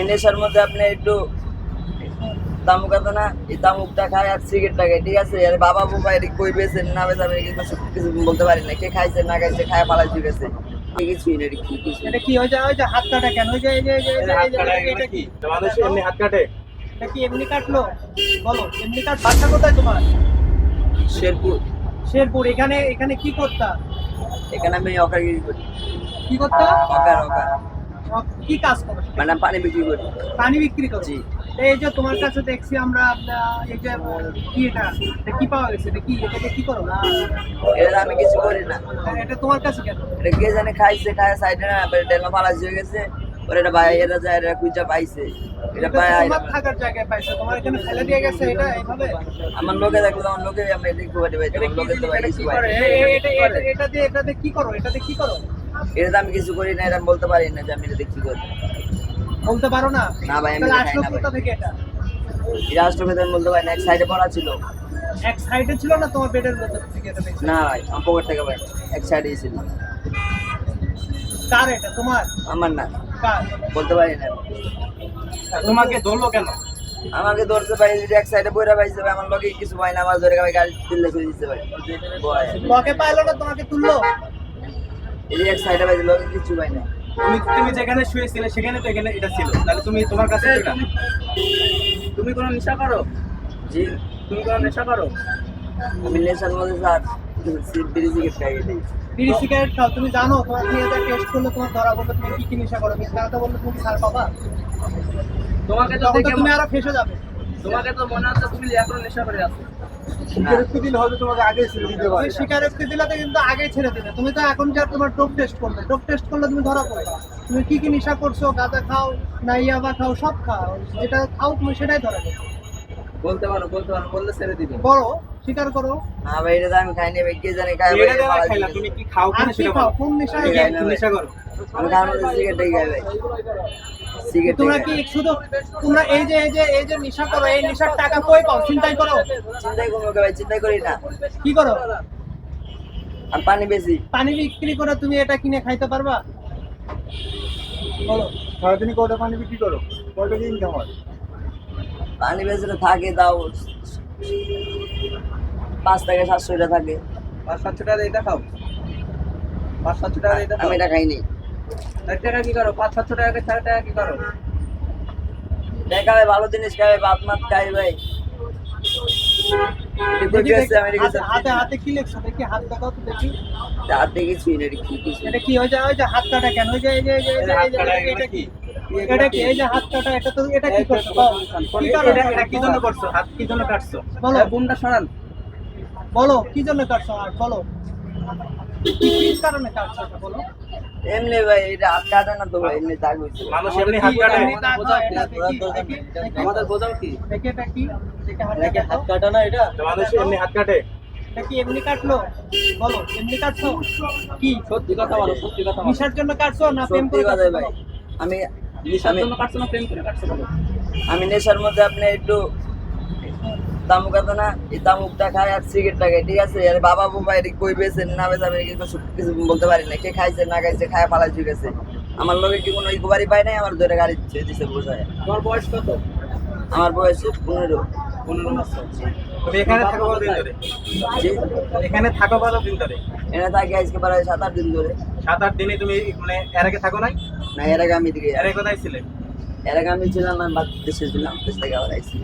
আমি নেশার মধ্যে আপনি একটু তামুক আছে না এই তামুকটা খাই আর সিগারেটটা খাই ঠিক আছে? আর বাবা বাবা এদিকে কই না বেছে আমি কিছু কিছু বলতে পারি না। কে খাইছে না খাইছে খায় পালাই ঠিক আছে কিছুই না কি কিছু। এটা কি? ওই যে ওই যে হাত কাটা কেন? ওই যে এটা কি? মানুষ এমনি হাত কাটে? এটা কি এমনি কাটলো? বলো এমনি কাট বাসা কোথায় তোমার? শেরপুর। শেরপুর। এখানে এখানে কি করতা? এখানে আমি অকারগিরি করি। কি করতা? অকার অকার। কি কাজ করো মানে পানি বিক্রি করি। পানি বিক্রি করো? জি। এই যে তোমার কাছে দেখছি আমরা এই যে কি এটা? এটা কি পাওয়া গেছে? এটা কি এটাকে কি করো? এটা আমি কিছু করি না। এটা তোমার কাছে কেন? এটা কে জানে খাইছে খায় সাইডে না ডেলা ফালাস হয়ে গেছে। পরে এটা ভাই এটা যায় এটা কুইটা পাইছে। এটা পায় তোমার থাকার জায়গায় পাইছো। তোমার এখানে ফেলে দিয়ে গেছে এটা এইভাবে? আমার লোকে দেখল আমার লোকে আমি ঘুরে পাই আমার লোকে তো ভাই না। এটা এটা- এটা দিয়ে এটা দিয়ে কি করো? এটা দিয়ে কি করো? এটা তো আমি কিছু করি না এটা আমি বলতে পারি না যে আমি এটা দেখি করি। বলতে পারো না? না ভাই, আমি খাই না ভাই। থেকে এটা। এটা রাষ্ট্রপতি আমি বলতে পারি না এক সাইডে পড়া ছিল। এক সাইডে ছিল না তোমার বেডের মধ্যে থেকে এটা না ভাই আমার পকেট থেকে ভাই এক সাইডেই ছিল। কার এটা তোমার? আমার না। কার? বলতে পারি না। তোমাকে ধরলো কেন? আমাকে ধরতে পারি যদি এক সাইডে বইরা পাইছে ভাই আমার লোকে কিছু পাই না আমার ধরে ভাই গাড়ি তুললে চলে ভাই। বয়। লকে পাইলো না তোমাকে তুললো? এই এক সাইডে পাইছে লোকে কিছু পাই না। তুমি তুমি যেখানে শুয়েছিলে সেখানে তো এখানে এটা ছিল। তাহলে তুমি তোমার কাছে এটা? তুমি কোনো নেশা করো? জি। তুমি কোনো নেশা করো? আমি নেশার মধ্যে স্যার বিড়ি সিগারেট খাই বিড়ি সিগারেট খাও তুমি জানো তোমার নিয়ে যা টেস্ট করলে তোমার ধরা বললে তুমি কি কি নেশা করো? মিথ্যা কথা বললে তুমি ছাড় পাবা? তোমাকে তো তো তুমি আরও ফেসে যাবে। তোমাকে তো মনে হচ্ছে তুমি এখনও নেশা করে আছো। না। দিন হয়তো তোমাকে আগে ছিল দিতে তুমি স্বীকারোক্তি দিলে তো কিন্তু আগে ছেড়ে দিলে তুমি তো এখন যা তোমার ডোপ টেস্ট করলে ডোপ টেস্ট করলে তুমি ধরা পড়ে। তুমি কি কি নেশা করছ? গাঁজা খাও না ইয়াবা খাও সব খাও। যেটা খাও তুমি সেটাই ধরা দেবে বলতে পারো বলতে পারো বললে ছেড়ে দিবে। বলো স্বীকার করো। না ভাই এটা আমি খাইনি ভাই। কে জানে খাই। তুমি কি খাও কিনা খাও? কোন নেশা। নেশা করো? আমি খাওয়ার মধ্যে সিগারেটটাই খাই ভাই সিগারেট তোমরা কি শুধু তোমরা এই যে এই যে এই যে নেশা করো এই নেশার টাকা কই পাও? চিন্তাই করো। চিন্তাই করব কে ভাই চিন্তাই করি না। কি করো? আর পানি বেশি। পানি বিক্রি করে তুমি এটা কিনে খাইতে পারবা? বলো। সারাদিনই কয়টা পানি বিক্রি করো? কয়টা দিন কেমন পানি বেশি থাকে তাও পাঁচ থেকে সাতশো এটা থাকে। পাঁচ সাতশো টাকা এটা খাও। পাঁচ সাতশো টাকা এটা আমি এটা খাইনি। টাকা কি করো? পাঁচ সাতশো টাকা ছয় টাকা কি করো? দেখা ভাই ভালো জিনিস ভাত মাত খাই ভাই। এরপর দেখি, কি আছে দেখি, আমি হাতে হাতে হাতে কি লেখছো? দেখি হাত দেখাও তো দেখি। হাত থেকে এটা কি এটা কি ওই যে ওই যে হাত কাটা কেন? ওই যে এই যে এই যে- এই যে- এই যে- এই যে- এটা কি? এটা কি? এই যে হাত কাটা এটা তো এটা কি করছ? বলো। কি এটা এটা কি জন্য করছ? হাত কি জন্য কাটছো? বলো। বোনটা সরান। বলো কি জন্য কাটছো? আর বলো। কি কারণে কাটছো বলো? এমনি ভাই এটা হাত কাটে না তো ভাই এমনি দাগ হয়েছে মানুষ এমনি হাত কাটে? এটা। আমাদের বোঝাও কি? এটা কি এটা হাত কাটা না এটা? মানুষ এমনি হাত কাটে। এটা কি এমনি কাটলো? বলো এমনি কাটছো? কি? সত্যি কথা বলো সত্যি কথা নিশার জন্য কাটছো না প্রেম করে কাটছো ভাই। আমি নিশার জন্য কাটছো না প্রেম করে কাটছো বলো? আমি নেশার মধ্যে আপনি একটু তামুক আছে না? এই তামুকটা খাই আর সিগারেটটা খাই ঠিক আছে? আর বাবা বাবা এদিকে কই না বেছে আমি কিছু কিছু বলতে পারি না। কে খাইছে না খাইছে খায় পালাই ঠিক আছে আমার লোকে কি কোনো ইকোবারি পাই নাই? আমার ধরে গাড়ি ছেড়ে দিছে বোঝায়। তোমার বয়স কত? আমার বয়স পনেরো। পনেরো বছর। এখানে থাকো কতদিন ধরে? এখানে থাকো কতদিন ধরে? এনে থাকি আজকে প্রায় সাত আট দিন ধরে। সাত আট দিনে তুমি মানে এর আগে থাকো নাই? না এর আগে আমি দিকে এর আগে কোথায় ছিলে? এর আগে আমি ছিলাম বাদ দেশে ছিলাম দেশ থেকে আবার আইসি